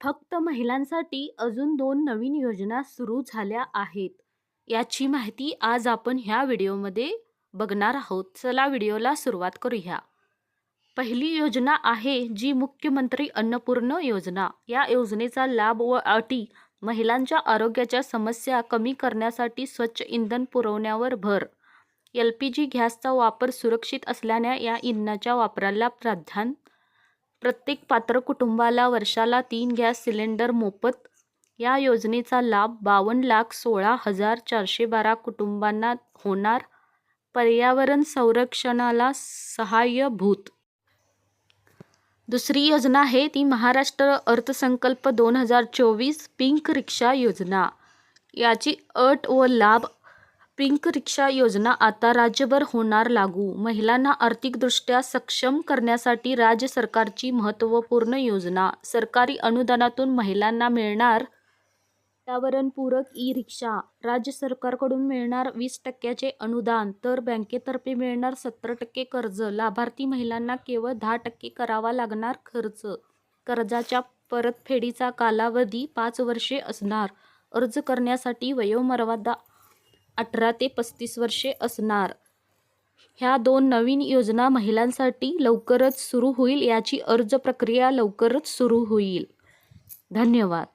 फक्त महिलांसाठी अजून दोन नवीन योजना सुरू झाल्या आहेत. याची माहिती आज आपण ह्या व्हिडिओमध्ये बघणार आहोत. चला व्हिडिओला सुरुवात करूया. पहिली योजना आहे जी मुख्यमंत्री अन्नपूर्ण योजना. या योजनेचा लाभ व अटी महिलांच्या आरोग्याच्या समस्या कमी करण्यासाठी स्वच्छ इंधन पुरवण्यावर भर. एल पी जी गॅसचा वापर सुरक्षित असल्याने या इंधनाच्या वापराला प्राधान्य प्रत्येक पात्र कुटुंबाला वर्षाला तीन गॅस सिलेंडर मोफत. या योजनेचा लाभ बावन्न लाख सोळा हजार चारशे बारा कुटुंबांना होणार. पर्यावरण संरक्षणाला सहाय्यभूत. दुसरी योजना आहे ती महाराष्ट्र अर्थसंकल्प दोन हजार चोवीस पिंक रिक्षा योजना. याची अट व लाभ पिंक रिक्षा योजना आता राज्यभर होणार लागू. महिलांना आर्थिकदृष्ट्या सक्षम करण्यासाठी राज्य सरकारची महत्त्वपूर्ण योजना. सरकारी अनुदानातून महिलांना मिळणार पर्यावरणपूरक ई रिक्षा राज्य सरकारकडून मिळणार वीस टक्क्याचे अनुदान तर बँकेतर्फे मिळणार सत्तर टक्के कर्ज. लाभार्थी महिलांना केवळ दहा टक्के करावा लागणार खर्च. कर्जाच्या परतफेडीचा कालावधी पाच वर्षे असणार. अर्ज करण्यासाठी वयोमर्यादा अठरा ते पस्तीस वर्षे असणार. ह्या दोन नवीन योजना महिलांसाठी लवकरच सुरू होईल याची अर्ज प्रक्रिया लवकरच सुरू होईल. धन्यवाद.